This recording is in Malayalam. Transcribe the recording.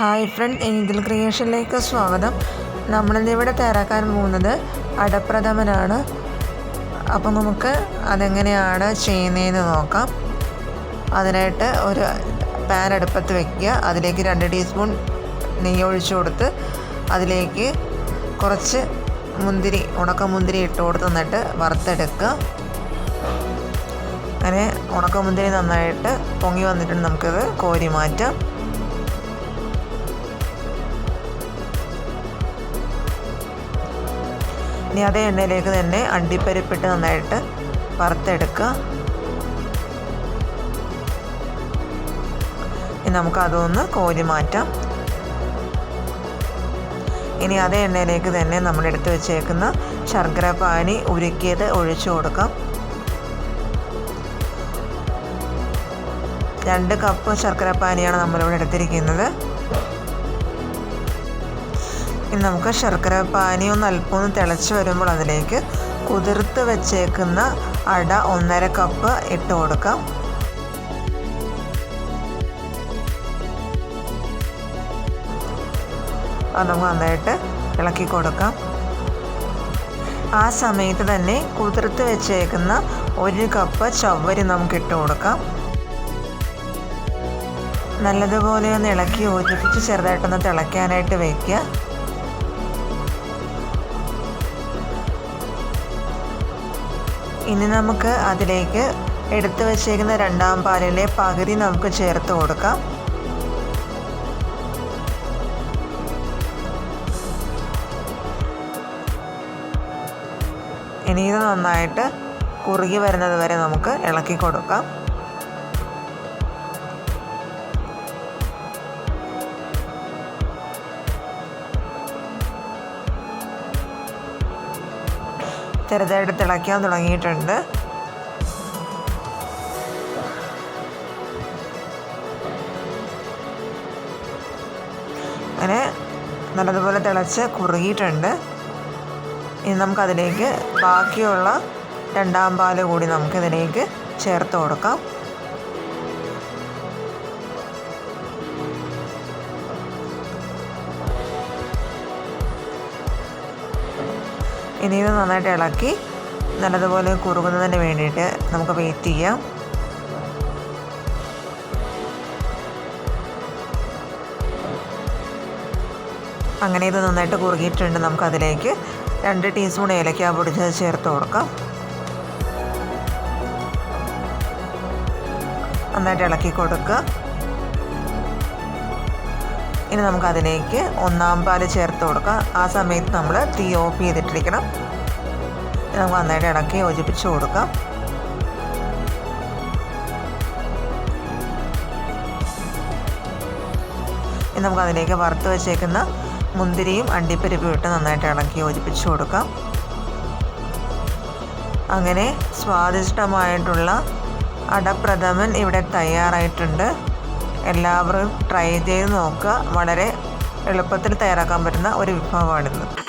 ഹായ് ഫ്രണ്ട് ഏഞ്ചൽ ക്രിയേഷനിലേക്ക് സ്വാഗതം. നമ്മളിന്നിവിടെ തയ്യാറാക്കാൻ പോകുന്നത് അടപ്രഥമനാണ്. അപ്പം നമുക്ക് അതെങ്ങനെയാണ് ചെയ്യുന്നതെന്ന് നോക്കാം. അതിനായിട്ട് ഒരു പാൻ അടുപ്പത്ത് വയ്ക്കുക അതിലേക്ക് രണ്ട് ടീസ്പൂൺ നെയ്യ് ഒഴിച്ചു കൊടുത്ത് അതിലേക്ക് കുറച്ച് മുന്തിരി ഉണക്കമുന്തിരി ഇട്ട് കൊടുത്ത് നിന്നിട്ട് വറുത്തെടുക്കുക. അങ്ങനെ ഉണക്കമുന്തിരി നന്നായിട്ട് പൊങ്ങി വന്നിട്ടുണ്ട്. നമുക്കത് കോരി മാറ്റാം. ഇനി അതേ എണ്ണയിലേക്ക് തന്നെ അണ്ടിപ്പരിപ്പിട്ട് നന്നായിട്ട് വറുത്തെടുക്കുക. ഇനി നമുക്ക് അതൊന്ന് കോരി മാറ്റാം. ഇനി അതേ എണ്ണയിലേക്ക് തന്നെ നമ്മൾ എടുത്ത് വെച്ചേക്കുന്ന ശർക്കര പാനി ഉരുക്കിയത് ഒഴിച്ചു കൊടുക്കാം. രണ്ട് കപ്പ് ശർക്കര പാനിയാണ് നമ്മളിവിടെ എടുത്തിരിക്കുന്നത്. ഇനി നമുക്ക് ശർക്കര പാനി ഒന്ന് അല്പം ഒന്ന് തിളച്ച് വരുമ്പോൾ അതിലേക്ക് കുതിർത്ത് വെച്ചേക്കുന്ന അട ഒന്നര കപ്പ് ഇട്ട് കൊടുക്കാം. അത് നമുക്ക് നന്നായിട്ട് ഇളക്കി കൊടുക്കാം. ആ സമയത്ത് തന്നെ കുതിർത്ത് വെച്ചേക്കുന്ന ഒരു കപ്പ് ചവ്വരി നമുക്ക് ഇട്ട് കൊടുക്കാം. നല്ലതുപോലെ ഒന്ന് ഇളക്കി യോജിപ്പിച്ച് ചെറുതായിട്ടൊന്ന് തിളയ്ക്കാനായിട്ട് വയ്ക്കുക. ഇനി നമുക്ക് അതിലേക്ക് എടുത്തു വച്ചേക്കുന്ന രണ്ടാം പാലിലെ പകുതി നമുക്ക് ചേർത്ത് കൊടുക്കാം. ഇനി ഇത് നന്നായിട്ട് കുറുകി വരുന്നത് വരെ നമുക്ക് ഇളക്കി കൊടുക്കാം. ചെറുതായിട്ട് തിളയ്ക്കാൻ തുടങ്ങിയിട്ടുണ്ട്. അങ്ങനെ നല്ലതുപോലെ തിളച്ച് കുറുകിയിട്ടുണ്ട്. ഇനി നമുക്കതിലേക്ക് ബാക്കിയുള്ള രണ്ടാം പാൽ കൂടി നമുക്കിതിലേക്ക് ചേർത്ത് കൊടുക്കാം. ഇനി ഇത് നന്നായിട്ട് ഇളക്കി നല്ലതുപോലെ കുറുകുന്നതിന് വേണ്ടിയിട്ട് നമുക്ക് വെയിറ്റ് ചെയ്യാം. അങ്ങനെ ഇത് നന്നായിട്ട് കുറുകിയിട്ടുണ്ട് നമുക്കതിലേക്ക്. രണ്ട് ടീസ്പൂൺ ഏലക്ക പൊടിച്ചത് ചേർത്ത് കൊടുക്കാം. നന്നായിട്ട് ഇളക്കി കൊടുക്കുക. ഇനി നമുക്ക് അതിലേക്ക് ഒന്നാം പാൽ ചേർത്ത് കൊടുക്കാം. ആ സമയത്ത് നമ്മൾ തീ ഓഫ് ചെയ്തിട്ടിരിക്കണം. നമുക്ക് നന്നായിട്ട് ഇടയ്ക്ക് യോജിപ്പിച്ച് കൊടുക്കാം. ഇനി നമുക്ക് അതിലേക്ക് വറുത്ത് വെച്ചേക്കുന്ന മുന്തിരിയും അണ്ടിപ്പരിപ്പും ഇട്ട് നന്നായിട്ട് ഇളക്കി യോജിപ്പിച്ച് കൊടുക്കാം. അങ്ങനെ സ്വാദിഷ്ടമായിട്ടുള്ള അടപ്രഥമൻ ഇവിടെ തയ്യാറായിട്ടുണ്ട്. എല്ലാവരും ട്രൈ ചെയ്ത് നോക്കുക. വളരെ എളുപ്പത്തിൽ തയ്യാറാക്കാൻ പറ്റുന്ന ഒരു വിഭവമാണിത്.